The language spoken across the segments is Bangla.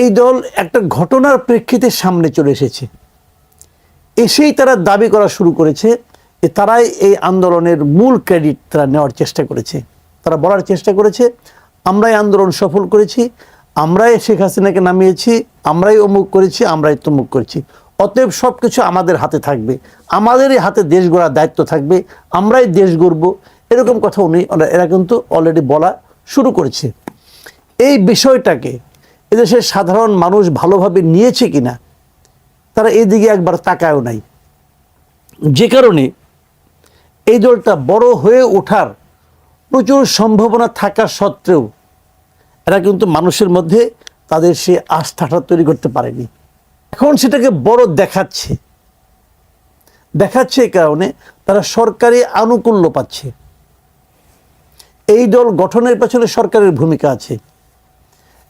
এই দল একটা ঘটনার প্রেক্ষিতে সামনে চলে এসেছে। এসেই তারা দাবি করা শুরু করেছে যে তারাই এই আন্দোলনের মূল ক্রেডিট তারা নেওয়ার চেষ্টা করেছে। তারা বলার চেষ্টা করেছে, আমরাই আন্দোলন সফল করেছি, আমরাই শেখ হাসিনাকে নামিয়েছি, আমরাই অমুক করেছি, আমরাই তমুক করেছি। অতএব সব কিছু আমাদের হাতে থাকবে, আমাদেরই হাতে দেশ গড়ার দায়িত্ব থাকবে, আমরাই দেশ গড়ব। এরকম কথা উনি, এরা কিন্তু অলরেডি বলা শুরু করেছে। এই বিষয়টাকে এদেশের সাধারণ মানুষ ভালোভাবে নিয়েছে কিনা, তারা এই দিকে একবার তাকায়ও নাই। যে কারণে এই দলটা বড় হয়ে ওঠার প্রচুর সম্ভাবনা থাকা সত্ত্বেও এরা কিন্তু মানুষের মধ্যে তাদের সে আস্থাটা তৈরি করতে পারেনি। এখন সেটাকে বড় দেখাচ্ছে। দেখাচ্ছে কারণে তারা সরকারি আনুকূল্য পাচ্ছে। এই দল গঠনের পেছনে সরকারের ভূমিকা আছে।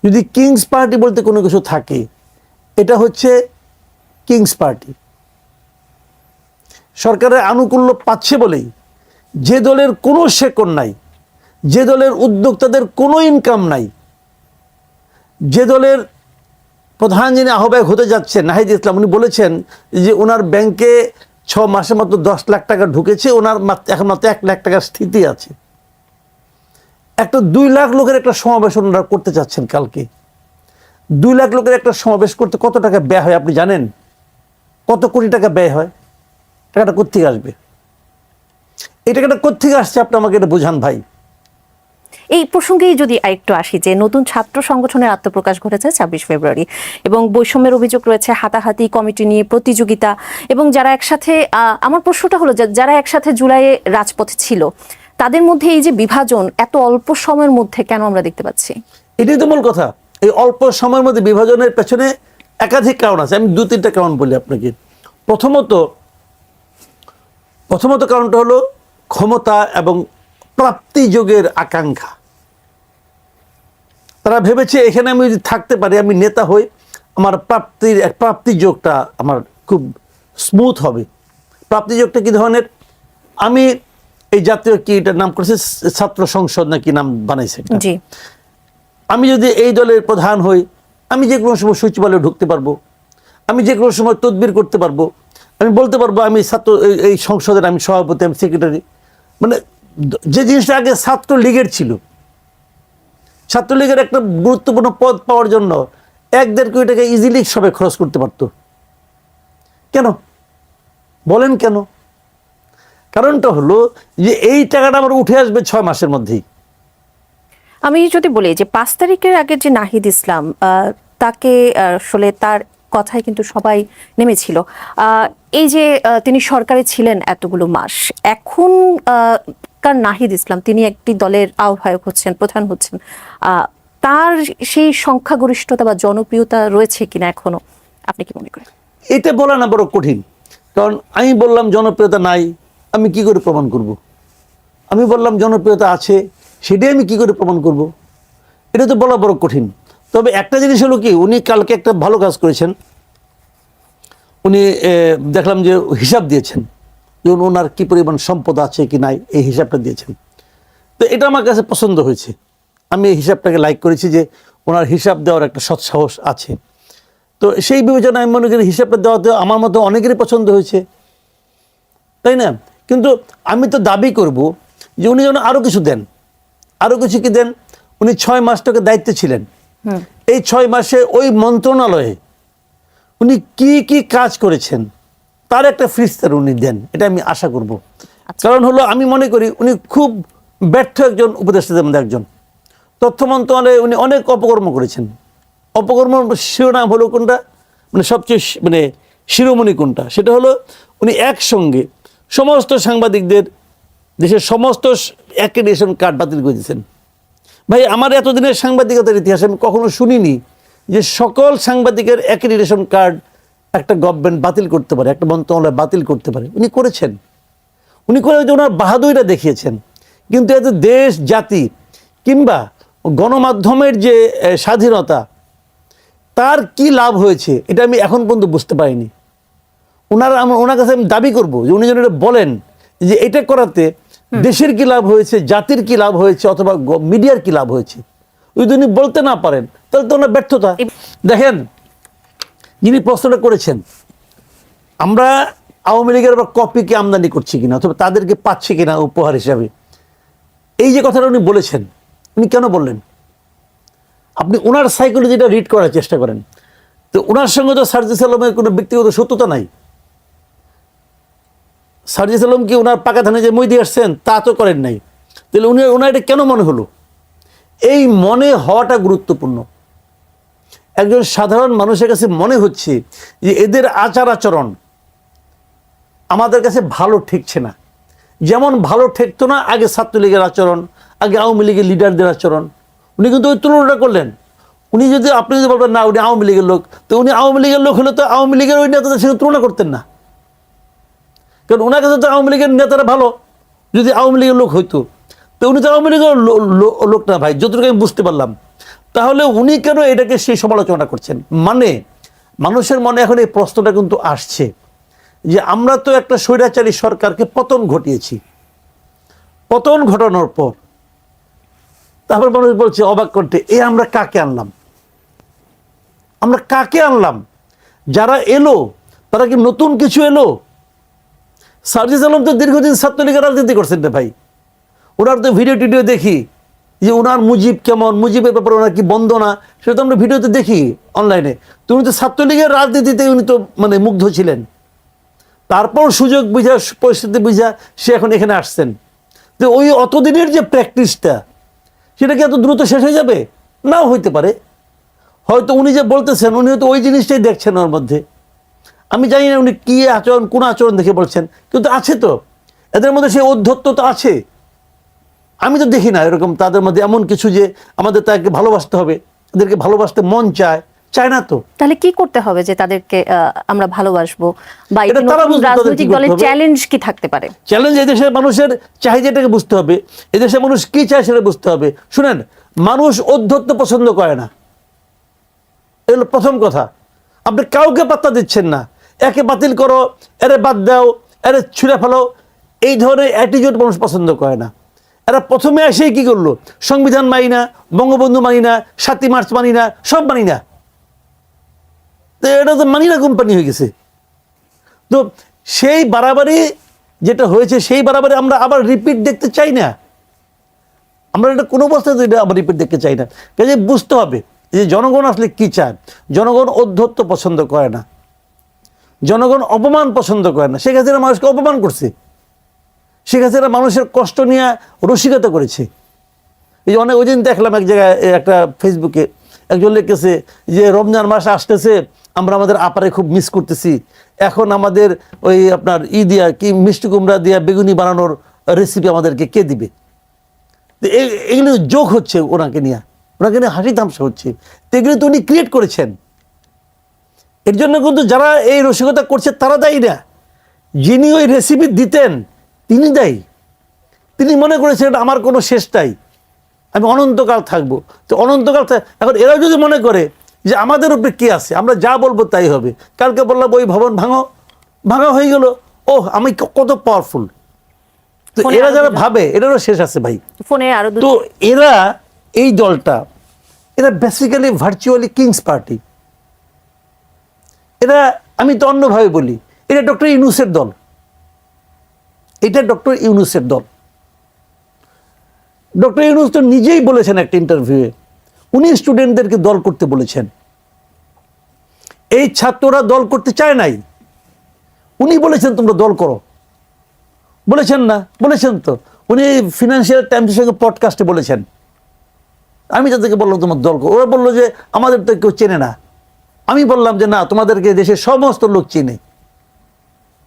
যদি কিংস পার্টি বলতে কোনো কিছু থাকে, এটা হচ্ছে কিংস পার্টি। সরকারের আনুকূল্য পাচ্ছে বলেই যে দলের কোনো শেকড় নাই, যে দলের উদ্যোক্তাদের কোনো ইনকাম নাই, যে দলের প্রধান যিনি আহ্বায়ক হতে যাচ্ছেন, নাহিদ ইসলাম, উনি বলেছেন যে ওনার ব্যাংকে ছ মাসে মাত্র দশ লাখ টাকা ঢুকেছে, ওনার এখন মাত্র এক লাখ টাকার স্থিতি আছে। একটা দুই লাখ লোকের একটা সমাবেশ ওনারা করতে চাচ্ছেন কালকে। দুই লাখ লোকের একটা সমাবেশ করতে কত টাকা ব্যয় হয় আপনি জানেন? কত কোটি টাকা ব্যয় হয়? টাকাটা কোথেকে আসবে? এই টাকাটা কোথেকে আসছে আপনি আমাকে এটা বোঝান ভাই। এই প্রসঙ্গেই যদি আরেকটু আসি যে নতুন ছাত্র সংগঠনের আত্মপ্রকাশ ঘটেছে ছাব্বিশ ফেব্রুয়ারি এবং বৈষম্যের অভিযোগ রয়েছে হাতাহাতি কমিটি নিয়ে প্রতিযোগিতা এবং যারা একসাথে আমার প্রশ্নটা হলো যারা একসাথে জুলাইয়ে রাজপথে ছিল তাদের মধ্যে এই যে বিভাজন এত অল্প সময়ের মধ্যে কেন আমরা দেখতে পাচ্ছি? এটাই তো মূল কথা। এই অল্প সময়ের মধ্যে বিভাজনের পেছনে একাধিক কারণ আছে। আমি দু তিনটা কারণ বলি আপনাকে। প্রথমত প্রথমত কারণটা হলো ক্ষমতা এবং প্রাপ্তি যোগের আকাঙ্ক্ষা। তারা ভেবেছে, এখানে আমি যদি থাকতে পারি, আমি নেতা হই, আমার প্রাপ্তির এক প্রাপ্তি যোগটা আমার খুব স্মুথ হবে। প্রাপ্তি যোগটা কি ধরনের? আমি এই জাতীয় কি এটার নাম করেছে? ছাত্র সংসদ নাকি নাম বানাইছে আমি যদি এই দলের প্রধান হই আমি যে কোনো সময় সচিবালয়ে ঢুকতে পারব। আমি যে কোনো সময় তদবির করতে পারব। আমি বলতে পারব আমি ছাত্র এই- সংসদের আমি সভাপতি আমি সেক্রেটারি মানে যে জিনিসটা আগে ছাত্রলীগের ছিল। ছাত্রলীগের একটা গুরুত্বপূর্ণ পদ পাওয়ার জন্য এক দেড় কোটি টাকা ইজিলি সবাই খরচ করতে পারতো। কেন? বলেন কেন? কারণটা হলো যে এই টাকাটা আমার উঠে আসবে ছয় মাসের মধ্যেই। আমি যদি বলি যে পাঁচ তারিখের আগে যে নাহিদ ইসলাম তাকে আসলে তার কথায় কিন্তু সবাই নেমেছিল। এই যে তিনি সরকারে ছিলেন এতগুলো মাস এখন কার নাহিদ ইসলাম তিনি একটি দলের আহ্বায়ক হচ্ছেন প্রধান হচ্ছেন আহ, তার সেই সংখ্যাগরিষ্ঠতা বা জনপ্রিয়তা রয়েছে কিনা এখনও? আপনি কি মনে করেন? এটা বলা না বড় কঠিন কারণ আমি বললাম জনপ্রিয়তা নাই আমি কি করে প্রমাণ করব। আমি বললাম, জনপ্রিয়তা আছে, সেটাই আমি কি করে প্রমাণ করব। এটা তো বলা বড় কঠিন। তবে একটা জিনিস হলো কি, উনি কালকে একটা ভালো কাজ করেছেন। উনি দেখলাম যে হিসাব দিয়েছেন যে ওনার কি পরিমাণ সম্পদ আছে কি নাই, এই হিসাবটা দিয়েছেন। তো এটা আমার কাছে পছন্দ হয়েছে। আমি এই হিসাবটাকে লাইক করেছি যে ওনার হিসাব দেওয়ার একটা সৎসাহস আছে। তো সেই বিবেচনায় আমি মনে করি হিসাবটা দেওয়াতে আমার মতো অনেকেরই পছন্দ হয়েছে। তাই না? কিন্তু আমি তো দাবি করব যে উনি যেন আরও কিছু দেন। আরও কিছু কি দেন? উনি ছয় মাস মাসটাকে দায়িত্বে ছিলেন। এই ছয় মাসে ওই মন্ত্রণালয়ে উনি কি কি কাজ করেছেন তার একটা ফ্রিস্তার উনি দেন এটা আমি আশা করব। কারণ হলো আমি মনে করি উনি খুব ব্যর্থ একজন উপদেষ্টাদের মধ্যে একজন। তথ্য মন্ত্রণালয়ে উনি অনেক অপকর্ম করেছেন। অপকর্ম শিরোনাম হলো কোনটা? মানে সবচেয়ে মানে শিরোমণি কোনটা? সেটা হলো উনি একসঙ্গে সমস্ত সাংবাদিকদের দেশের সমস্ত অ্যাক্রেডিটেশন কার্ড বাতিল করে দিয়েছেন। ভাই, আমার এতদিনের সাংবাদিকতার ইতিহাসে আমি কখনো শুনিনি যে সকল সাংবাদিকের অ্যাক্রেডিটেশন কার্ড একটা গভর্নমেন্ট বাতিল করতে পারে, একটা মন্ত্রণালয় বাতিল করতে পারে। উনি করেছেন। উনি করে যে ওনার বাহাদুরিটা দেখিয়েছেন। কিন্তু এতে দেশ, জাতি কিংবা গণমাধ্যমের যে স্বাধীনতা, তার কি লাভ হয়েছে, এটা আমি এখন পর্যন্ত বুঝতে পারিনি। ওনার আমার ওনার কাছে আমি দাবি করব যে উনি যেন এটা বলেন যে এটা করাতে দেশের কি লাভ হয়েছে জাতির কি লাভ হয়েছে অথবা মিডিয়ার কি লাভ হয়েছে? যদি উনি বলতে না পারেন তাহলে তো ওনার ব্যর্থতা। দেখেন যিনি প্রশ্নটা করেছেন আমরা আওয়ামী লীগের আবার কপিকে আমদানি করছি কিনা অথবা তাদেরকে পাচ্ছি কিনা উপহার হিসাবে? এই যে কথাটা উনি বলেছেন উনি কেন বললেন? আপনি ওনার সাইকোলজিটা রিড করার চেষ্টা করেন। তো ওনার সঙ্গে তো সার্জিস আলমের কোনো ব্যক্তিগত সত্যতা নাই। সার্জিস আলম কি ওনার পাকা ধানে যে মই দিয়ে আসছেন, তা তো করেন নাই। তাহলে উনি ওনার এটা কেন মনে হলো? এই মনে হওয়াটা গুরুত্বপূর্ণ। একজন সাধারণ মানুষের কাছে মনে হচ্ছে যে এদের আচার আচরণ আমাদের কাছে ভালো ঠেকছে না। যেমন ভালো ঠেকতো না আগে ছাত্রলীগের আচরণ, আগে আওয়ামী লীগের লিডারদের আচরণ। উনি কিন্তু ওই তুলনাটা করলেন। উনি যদি আপনি যদি বলবেন, না, উনি আওয়ামী লীগের লোক, তো উনি আওয়ামী লীগের লোক হলে তো আওয়ামী লীগের ওই নেতাদের সাথে তুলনা করতেন না। কারণ ওনার কাছে তো আওয়ামী লীগের নেতারা ভালো। যদি আওয়ামী লীগের লোক হইতো, তো উনি তো আওয়ামী লীগের লোক না ভাই, যতটুকু আমি বুঝতে পারলাম। তাহলে উনি কেন এটাকে সেই সমালোচনা করছেন? মানে মানুষের মনে এখন এই প্রশ্নটা কিন্তু আসছে যে আমরা তো একটা স্বৈরাচারী সরকারকে পতন ঘটিয়েছি। পতন ঘটানোর পর তারপর মানুষ বলছে, অবাক করতে এ আমরা কাকে আনলাম? আমরা কাকে আনলাম? যারা এলো, তারা কি নতুন কিছু এলো? সার্জিস আলম তো দীর্ঘদিন ছাত্রলীগের রাজনীতি করছেন না ভাই। ওনার তো ভিডিও টিডিও দেখি যে ওনার মুজিব কেমন, মুজিবের ব্যাপারে ওনার কি বন্দনা, সেটা তো আমরা ভিডিওতে দেখি অনলাইনে তো উনি তো ছাত্রলীগের রাজনীতিতে উনি তো মানে মুগ্ধ ছিলেন। তারপর সুযোগ বুঝা, পরিস্থিতি বুঝা, সে এখন এখানে আসছেন। তো ওই অতদিনের যে প্র্যাকটিসটা সেটা কি এত দ্রুত শেষ হয়ে যাবে? নাও হইতে পারে। হয়তো উনি যে বলতেছেন উনি হয়তো ওই জিনিসটাই দেখছেন ওর মধ্যে। আমি জানি না উনি কী আচরণ কোন আচরণ দেখে বলছেন কিন্তু আছে তো। এদের মধ্যে সেই অধ্যত্ত তো আছে। আমি তো দেখি না এরকম তাদের মধ্যে এমন কিছু যে আমাদের তাকে ভালোবাসতে হবে এদেরকে ভালোবাসতে মন চায় চায় না তো। তাহলে কি করতে হবে যে তাদেরকে আমরা ভালোবাসবো? বা রাজনৈতিক দলের চ্যালেঞ্জ কি থাকতে পারে? চ্যালেঞ্জ এদেশের মানুষের চাহিদাটাকে বুঝতে হবে। এদেশের মানুষ কি চায় সেটা বুঝতে হবে। শুনেন মানুষ অধ্যত্ত পছন্দ করে না। এগুলো প্রথম কথা। আপনি কাউকে পাত্তা দিচ্ছেন না। একে বাতিল করো, এরে বাদ দাও, এরে ছুঁড়ে ফেলো। এই ধরনের অ্যাটিটিউড মানুষ পছন্দ করে না। এরা প্রথমে এসেই কি করল? সংবিধান মানি না, বঙ্গবন্ধু মানি না, সাতই মার্চ মানি না, সব মানি না। তো এটা তো মানি না কোম্পানি হয়ে গেছে। তো সেই বাড়াবাড়ি যেটা হয়েছে, সেই বাড়াবাড়ি আমরা আবার রিপিট দেখতে চাই না। আমরা এটা কোনো অবস্থায় এটা আবার রিপিট দেখতে চাই না। কাজে বুঝতে হবে যে জনগণ আসলে কী চায়? জনগণ অধ্যত্ত পছন্দ করে না। জনগণ অপমান পছন্দ করে না। শেখ হাসিনা মানুষকে অপমান করছে। শেখ হাসিনা মানুষের কষ্ট নিয়ে রসিকতা করেছে। এই যে অনেক ওই দিন দেখলাম এক জায়গায় একটা ফেসবুকে একজন লিখেছে যে, রমজান মাস আসতেছে, আমরা আমাদের আপারে খুব মিস করতেছি। এখন আমাদের ওই আপনার ই দিয়া কি মিষ্টি কুমড়া দিয়া বেগুনি বানানোর রেসিপি আমাদেরকে কে দিবে? এগুলো যোগ হচ্ছে ওনাকে নিয়ে। ওনাকে নিয়ে হাসি তামসা হচ্ছে। তো এগুলো তো উনি ক্রিয়েট করেছেন। এর জন্য কিন্তু যারা এই রসিকতা করছে তারা দায়ী না। যিনি ওই রেসিপি দিতেন তিনি দায়ী। তিনি মনে করেছেন এটা আমার কোনো শেষটাই আমি অনন্তকাল থাকব। তো অনন্তকাল এখন এরাও যদি মনে করে যে আমাদের উপরে কে আছে আমরা যা বলব তাই হবে। কালকে বললাম ওই ভবন ভাঙো। ভাঙা হয়ে গেল। ওহ আমি কত পাওয়ারফুল তো এরা যারা ভাবে এটারও শেষ আছে ভাই। ফোনে আরও তো এরা এই দলটা এরা বেসিক্যালি ভার্চুয়ালি কিংস পার্টি এরা আমি তো অন্যভাবে বলি, এটা ডক্টর ইউনুসের দল। এটা ডক্টর ইউনুসের দল। ডক্টর ইউনুস তো নিজেই বলেছেন একটা ইন্টারভিউয়ে উনি স্টুডেন্টদেরকে দল করতে বলেছেন। এই ছাত্ররা দল করতে চায় নাই। উনি বলেছেন, তোমরা দল করো। বলেছেন না, বলেছেন তো। উনি ফিনান্সিয়াল টাইমসের সঙ্গে পডকাস্টে বলেছেন। আমি তাদেরকে বললাম, তোমার দল করো। ওরা বলল যে, আমাদের তো কেউ চেনে না। আমি বললাম যে না, তোমাদেরকে দেশের সমস্ত লোক চেনে।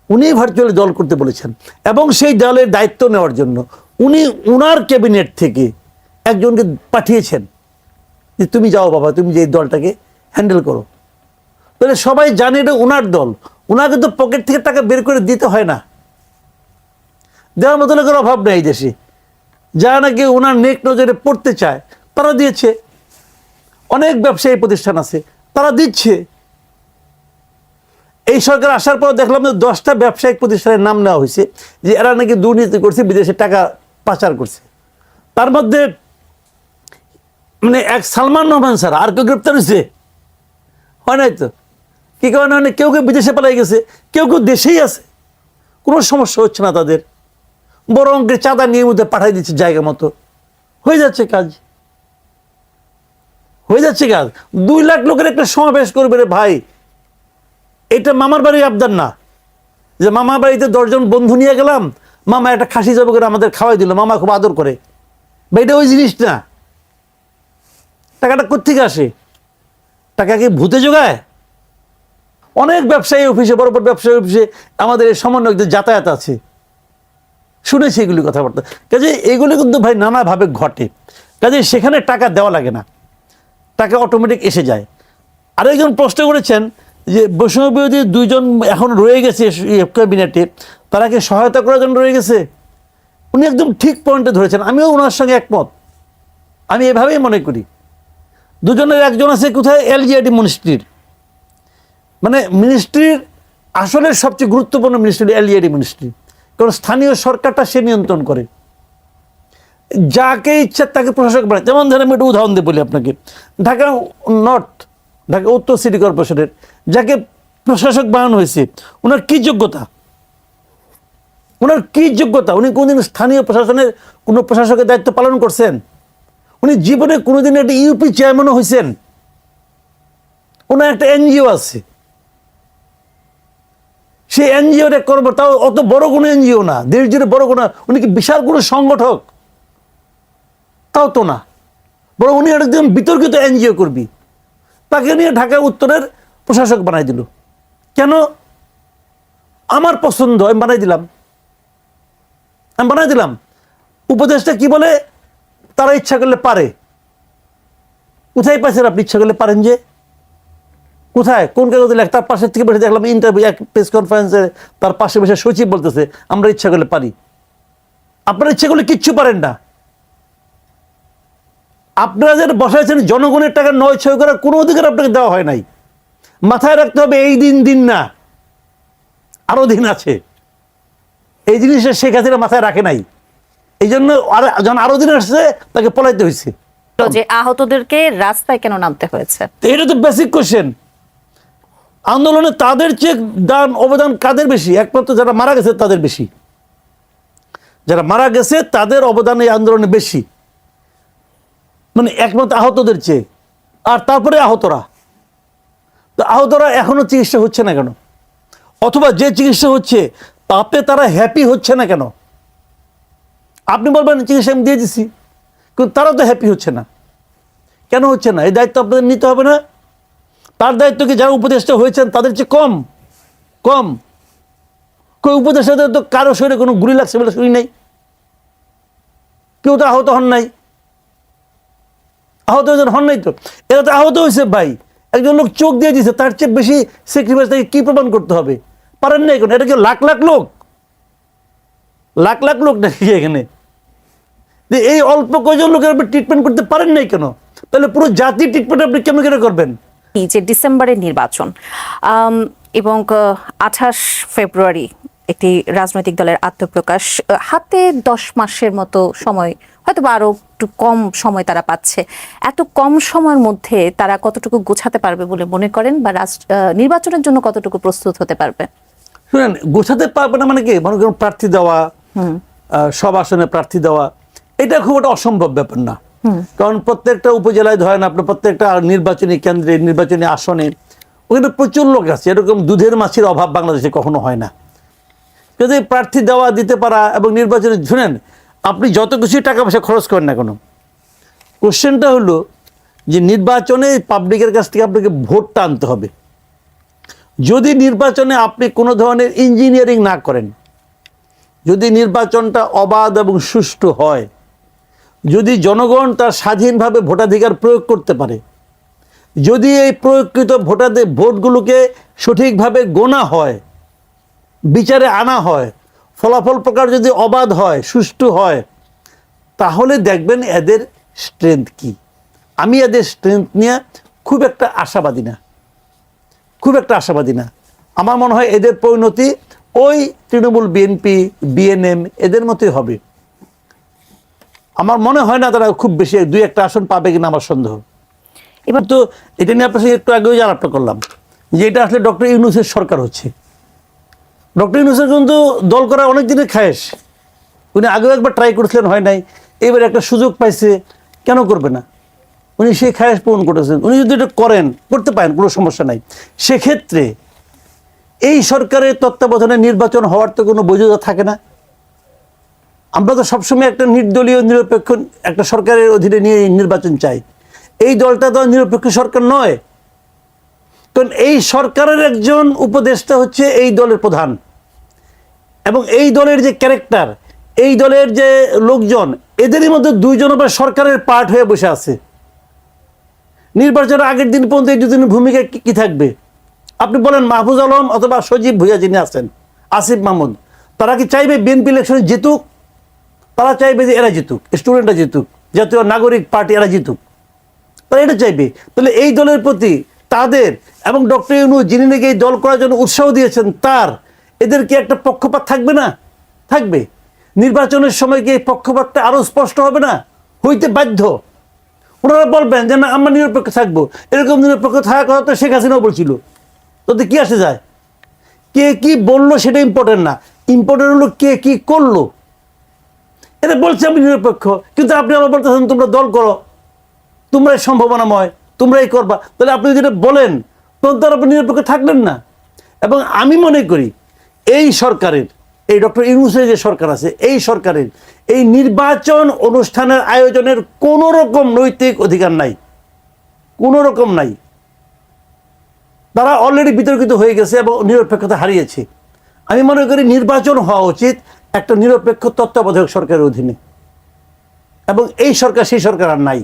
উনি ভার্চুয়ালি দল করতে বলেছেন। এবং সেই দলের দায়িত্ব নেওয়ার জন্য উনি উনার ক্যাবিনেট থেকে একজনকে পাঠিয়েছেন যে, তুমি যাও বাবা, তুমি যে দলটাকে হ্যান্ডেল করো। তাহলে সবাই জানে এটা উনার দল। উনাকে তো পকেট থেকে টাকা বের করে দিতে হয় না। দেওয়ার মতো লোকের অভাব নেই দেশে। যারা নাকি ওনার নেক নজরে পড়তে চায়, তারা দিয়েছে। অনেক ব্যবসায়ী প্রতিষ্ঠান আছে। তারা দিচ্ছে। এই সরকার আসার পর দেখলাম যে দশটা ব্যবসায়িক প্রতিষ্ঠানের নাম নেওয়া হয়েছে, যে এরা নাকি দুর্নীতি করছে, বিদেশে টাকা পাচার করছে। তার মধ্যে মানে এক সালমান রহমান স্যার, আর কেউ গ্রেপ্তার হয়েছে? হয় নাই তো? কি কারণে মানে কেউ কেউ বিদেশে পালাই গেছে, কেউ কেউ দেশেই আছে। কোনো সমস্যা হচ্ছে না তাদের। বড় অঙ্কের চাঁদা নিয়ে মধ্যে পাঠাই দিচ্ছে জায়গা মতো। হয়ে যাচ্ছে কাজ। হয়ে যাচ্ছে কাজ দুই লাখ লোকের একটা সমাবেশ করবে রে ভাই। এটা মামার বাড়ির আবদার না। যে মামার বাড়িতে দশজন বন্ধু নিয়ে গেলাম, মামা একটা খাসি জব করে আমাদের খাওয়াই দিল, মামা খুব আদর করে। বা এটা ওই জিনিস না। টাকাটা কোথেকে আসে? টাকা কি ভূতে যোগায় অনেক ব্যবসায়ী অফিসে, বড় বড় ব্যবসায়ী অফিসে আমাদের সমন্বয়কদের যাতায়াত আছে। শুনেছি এগুলি কথাবার্তা। কাজে এগুলি কিন্তু ভাই নানাভাবে ঘটে। কাজে সেখানে টাকা দেওয়া লাগে না। টাকা অটোমেটিক এসে যায়। আরেকজন প্রশ্ন করেছেন যে বৈষম্য বিরোধী দুইজন এখন রয়ে গেছে ক্যাবিনেটে তারা কি সহায়তা করার জন্য রয়ে গেছে? উনি একদম ঠিক পয়েন্টে ধরেছেন, আমিও ওনার সঙ্গে একমত। আমি এভাবেই মনে করি। দুজনের একজন আছে কোথায়? এলজিআইডি মিনিস্ট্রির। মানে মিনিস্ট্রির আসলে সবচেয়ে গুরুত্বপূর্ণ মিনিস্ট্রি এলজিআইডি মিনিস্ট্রি। কারণ স্থানীয় সরকারটা সে নিয়ন্ত্রণ করে। যাকে ইচ্ছা তাকে প্রশাসক বানায়। যেমন ধরেন আমি একটু উদাহরণ দিয়ে বলি আপনাকে। ঢাকা নর্থ, ঢাকা উত্তর সিটি কর্পোরেশনের যাকে প্রশাসক বানানো হয়েছে, ওনার কি যোগ্যতা? ওনার কি যোগ্যতা? উনি কোনদিন স্থানীয় প্রশাসনের, কোনো প্রশাসকের দায়িত্ব পালন করছেন? উনি জীবনে কোনোদিন একটা ইউপি চেয়ারম্যানও হয়েছেন? ওনার একটা এনজিও আছে। সেই এনজিওর এক কর্ম তাও অত বড় কোনো এনজিও না দেশ জুড়ে বড় কোনো, উনি কি বিশাল কোনো সংগঠক? তাও তো না। বড় উনি একদম বিতর্কিত এনজিও করবি তাকে নিয়ে ঢাকা উত্তরের প্রশাসক বানাই দিল। কেন? আমার পছন্দ, আমি বানাই দিলাম। আমি বানাই দিলাম। উপদেশটা কি বলে? তারা ইচ্ছা করলে পারে। কোথায় পাইছেন আপনি ইচ্ছা করলে পারেন যে? কোথায়? কোন কাগজে লেখ? তার পাশের থেকে বসে দেখলাম ইন্টারভিউ এক প্রেস কনফারেন্সে তার পাশে বসে সচিব বলতেছে, আমরা ইচ্ছা করলে পারি। আপনারা ইচ্ছা করলে কিচ্ছু পারেন না। আপনারা যেটা বসাইছেন জনগণের টাকা নয় ছয় করার কোনো অধিকার আপনাকে দেওয়া হয় নাই। মাথায় রাখতে হবে এই দিন দিন না আরও দিন আছে। এই জিনিসটা শেখ হাসিনা মাথায় রাখে নাই। এই জন্য আর যখন আরও দিন আসছে তাকে পলাইতে হয়েছে যে আহতদেরকে রাস্তায় কেন নামতে হয়েছে? এটা তো বেসিক কোশ্চেন আন্দোলনে তাদের চেয়ে দান অবদান কাদের বেশি? একমাত্র যারা মারা গেছে তাদের বেশি। যারা মারা গেছে তাদের অবদান এই আন্দোলনে বেশি। মানে একমাত্র আহতদের চেয়ে। আর তারপরে আহতরা। তো আহতরা এখনও চিকিৎসা হচ্ছে না কেন? অথবা যে চিকিৎসা হচ্ছে, তাতে তারা হ্যাপি হচ্ছে না কেন? আপনি বলবেন, চিকিৎসা আমি দিয়ে দিছি। কিন্তু তারা তো হ্যাপি হচ্ছে না। কেন হচ্ছে না? এই দায়িত্ব আপনাদের নিতে হবে না? তার দায়িত্ব কি যারা উপদেষ্টা হয়েছেন, তাদের চেয়ে কম? কম? কেউ উপদেষ্টাদের তো কারও শরীরে কোনো গুলি লাগছে বলে শুনি নাই। কেউ তো আহত হন নাই। আহত হয়েছেন, হন নাই তো। এরা তো আহত হয়েছে ভাই। একজন লোক চোখ দিয়ে দিয়েছে তার চেয়ে বেশি স্যাক্রিফাইস তাকে কী প্রমাণ করতে হবে? পারেন না এখন, এটা কি লাখ লাখ লোক? লাখ লাখ লোক নাকি এখানে? এই অল্প কয়জন লোকের আপনি ট্রিটমেন্ট করতে পারেন নাই কেন? তাহলে পুরো জাতি ট্রিটমেন্ট আপনি কেমন করে করবেন? যে ডিসেম্বরের নির্বাচন এবং আঠাশ ফেব্রুয়ারি একটি রাজনৈতিক দলের আত্মপ্রকাশ হাতে দশ মাসের মতো সময় হয়তো বা আরও একটু কম সময় তারা পাচ্ছে। এত কম সময়ের মধ্যে তারা কতটুকু গোছাতে পারবে বলে মনে করেন? বা রাষ্ট্র- নির্বাচনের জন্য কতটুকু প্রস্তুত হতে পারবে? শুনেন গোছাতে পারবে না মানে কি? মনে করেন প্রার্থী দেওয়া সব আসনে প্রার্থী দেওয়া এটা খুব একটা অসম্ভব ব্যাপার না। কারণ প্রত্যেকটা উপজেলায় ধরেন আপনার প্রত্যেকটা নির্বাচনী কেন্দ্রে নির্বাচনী আসনে ওখানে প্রচুর লোক আছে। এরকম দুধের মাছের অভাব বাংলাদেশে কখনো হয় না। যদি প্রার্থী দেওয়া দিতে পারা এবং নির্বাচনে শুনেন আপনি যত কিছু টাকা পয়সা খরচ করেন না কোনো? কোশ্চেনটা হলো যে নির্বাচনে পাবলিকের কাছ থেকে আপনাকে ভোটটা আনতে হবে। যদি নির্বাচনে আপনি কোনো ধরনের ইঞ্জিনিয়ারিং না করেন, যদি নির্বাচনটা অবাধ এবং সুষ্ঠু হয়, যদি জনগণ তার স্বাধীনভাবে ভোটাধিকার প্রয়োগ করতে পারে, যদি এই প্রয়োগকৃত ভোটাদের ভোটগুলোকে সঠিকভাবে গোনা হয়, বিচারে আনা হয় ফলাফল প্রকার যদি অবাধ হয়, সুষ্ঠু হয়, তাহলে দেখবেন এদের স্ট্রেংথ কি? আমি এদের স্ট্রেংথ নিয়ে খুব একটা আশাবাদী না। খুব একটা আশাবাদী না। আমার মনে হয় এদের পরিণতি ওই তৃণমূল বিএনপি বিএনএম এদের মতোই হবে। আমার মনে হয় না তারা খুব বেশি দুই একটা আসন পাবে কিনা আমার সন্দেহ। এবার তো এটা নিয়ে আপনার সাথে একটু আগেও আলাপটা করলাম। যে এটা আসলে ডক্টর ইউনুসের সরকার হচ্ছে। ডক্টর ইউনুসের কিন্তু দল করা অনেক দিনের খায়েশ। উনি আগেও একবার ট্রাই করেছিলেন, হয় নাই। এবার একটা সুযোগ পাইছে, কেন করবে না? উনি সেই খায়েশ পূরণ করেছেন। উনি যদি এটা করেন, করতে পারেন, কোনো সমস্যা নাই। সেক্ষেত্রে এই সরকারের তত্ত্বাবধানে নির্বাচন হওয়ার তো কোনো বৈধতা থাকে না। আমরা তো সবসময় একটা নির্দলীয়, নিরপেক্ষ, একটা সরকারের অধীনে নিয়ে নির্বাচন চাই। এই দলটা তো নিরপেক্ষ সরকার নয়। কারণ এই সরকারের একজন উপদেষ্টা হচ্ছে এই দলের প্রধান। এবং এই দলের যে ক্যারেক্টার এই দলের যে লোকজন, এদেরই মধ্যে দুইজন আবার সরকারের পার্ট হয়ে বসে আছে। নির্বাচনের আগের দিন পর্যন্ত এই দুদিনের ভূমিকা কি- থাকবে? আপনি বলেন মাহফুজ আলম অথবা সজীব ভুইয়া যিনি আছেন, আসিফ মাহমুদ, তারা কি চাইবে বিএনপি ইলেকশনে জিতুক? তারা চাইবে যে এরা জিতুক স্টুডেন্টরা জিতুক, জাতীয় নাগরিক পার্টি এরা জিতুক। তারা এটা চাইবে। তাহলে এই দলের প্রতি তাদের এবং ডক্টর ইউনু যিনি নাকি এই দল করার জন্য উৎসাহ দিয়েছেন, তার এদের কি একটা পক্ষপাত থাকবে না? থাকবে। নির্বাচনের সময় কি এই পক্ষপাতটা আরও স্পষ্ট হবে না? হইতে বাধ্য। ওনারা বলবেন যে, না, আমরা নিরপেক্ষ থাকব। এরকম নিরপেক্ষ থাকার কথা তো শেখ হাসিনাও বলছিল। তাতে কি আসে যায়? কে কি বলল সেটা ইম্পর্টেন্ট না। ইম্পর্টেন্ট হলো কে কি করল। এটা বলছে, আমি নিরপেক্ষ। কিন্তু আপনি আবার বলতেছেন, তোমরা দল করো। তোমরাই সম্ভাবনাময়। তোমরাই করবা। তাহলে আপনি যেটা বলেন, তখন তো আপনি নিরপেক্ষ থাকলেন না। এবং আমি মনে করি এই সরকারের, এই ডক্টর ইউনুসের যে সরকার আছে, এই সরকারের এই নির্বাচন অনুষ্ঠানের আয়োজনের কোনো রকম নৈতিক অধিকার নাই। কোনো রকম নাই। তারা অলরেডি বিতর্কিত হয়ে গেছে এবং নিরপেক্ষতা হারিয়েছে। আমি মনে করি নির্বাচন হওয়া উচিত একটা নিরপেক্ষ তত্ত্বাবধায়ক সরকারের অধীনে। এবং এই সরকার, সেই সরকার আর নাই।